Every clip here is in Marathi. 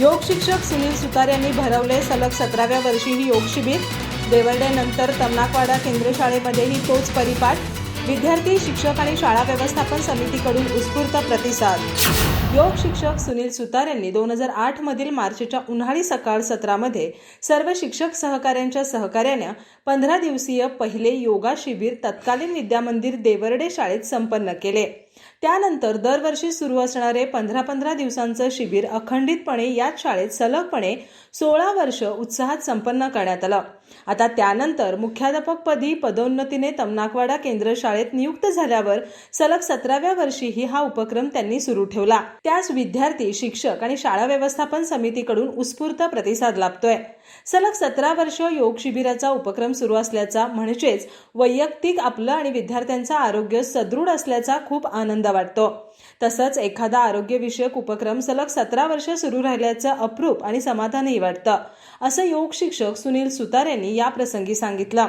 योग शिक्षक सुनील सुतार यांनी भरवले सलग सतराव्या वर्षी ही योग शिबिर. देवर्डेनंतर तमनाकवाडा केंद्र शाळेमध्येही तोच परिपाठ. विद्यार्थी शिक्षक आणि शाळा व्यवस्थापन समितीकडून उत्स्फूर्त प्रतिसाद. योग शिक्षक सुनील सुतार यांनी दोन हजार आठ मधील मार्चच्या उन्हाळी सकाळ सत्रामध्ये सर्व शिक्षक सहकाऱ्यांच्या सहकार्यानं पंधरा दिवसीय पहिले योगा शिबिर तत्कालीन विद्यामंदिर देवर्डे शाळेत संपन्न केले. त्यानंतर दरवर्षी सुरू असणारे पंधरा पंधरा दिवसांचं शिबिर अखंडितपणे याच शाळेत सलगपणे सोळा वर्ष उत्साहात संपन्न करण्यात आलं. आता त्यानंतर मुख्याध्यापकपदी पदोन्नतीने तमनाकवाडा केंद्र शाळेत नियुक्त झाल्यावर सलग सतराव्या वर्षीही हा उपक्रम त्यांनी सुरू ठेवला. त्यास विद्यार्थी शिक्षक आणि शाळा व्यवस्थापन समितीकडून उत्स्फूर्त प्रतिसाद लाभतोय. सलग सतरा वर्ष योग शिबिराचा उपक्रम सुरू असल्याचा म्हणजेच वैयक्तिक आपलं आणि विद्यार्थ्यांचं आरोग्य सदृढ असल्याचा खूप आनंद आनंद वाटतो. तसंच एखादा आरोग्यविषयक उपक्रम सलग सतरा वर्ष सुरू राहिल्याचं अप्रूप आणि समाधानही वाटतं असं योग शिक्षक सुनील सुतार यांनी या प्रसंगी सांगितलं.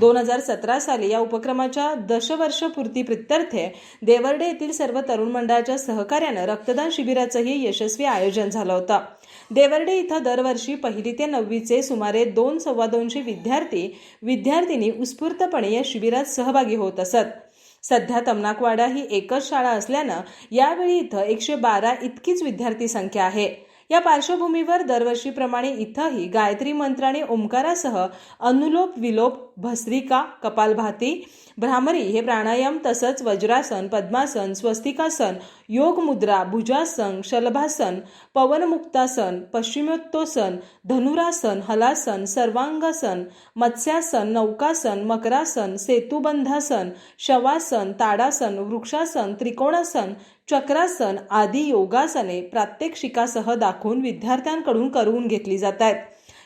दोन हजार सतरा साली या उपक्रमाच्या दशवर्ष पूर्ती प्रित्यर्थे देवर्डे येथील सर्व तरुण मंडळाच्या सहकार्यानं रक्तदान शिबिराचंही यशस्वी आयोजन झालं होतं. देवर्डे इथं दरवर्षी पहिली ते नववीचे सुमारे दोन सव्वा दोनशे विद्यार्थी विद्यार्थिनी उत्स्फूर्तपणे या शिबिरात सहभागी होत असत. सध्या तमनाकवाडा ही एकच शाळा असल्यानं यावेळी इथं एकशे बारा इतकीच विद्यार्थी संख्या आहे. या पार्श्वभूमीवर दरवर्षीप्रमाणे इथंही गायत्री मंत्राने ओंकारासह अनुलोप विलोप भस्त्रिका कपालभाती भ्रामरी हे प्राणायाम तसंच वज्रासन पद्मासन स्वस्तिकासन योगमुद्रा भुजासन शलभासन पवनमुक्तासन पश्चिमोत्तोसन धनुरासन हलासन सर्वांगासन मत्स्यासन नौकासन मकरासन सेतुबंधासन शवासन ताडासन वृक्षासन त्रिकोणासन चक्रासन आदी योगासने प्रात्यक्षिकासह दाखवून विद्यार्थ्यांकडून करवून घेतली जात आहेत.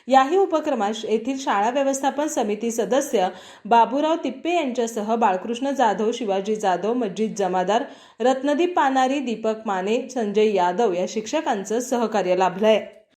याही उपक्रमात येथील शाळा व्यवस्थापन समिती सदस्य बाबूराव तिप्पे यांच्यासह बाळकृष्ण जाधव शिवाजी जाधव मज्जिद जमादार रत्नदीप पानारी दीपक माने संजय यादव या शिक्षकांचं सहकार्य लाभलंय.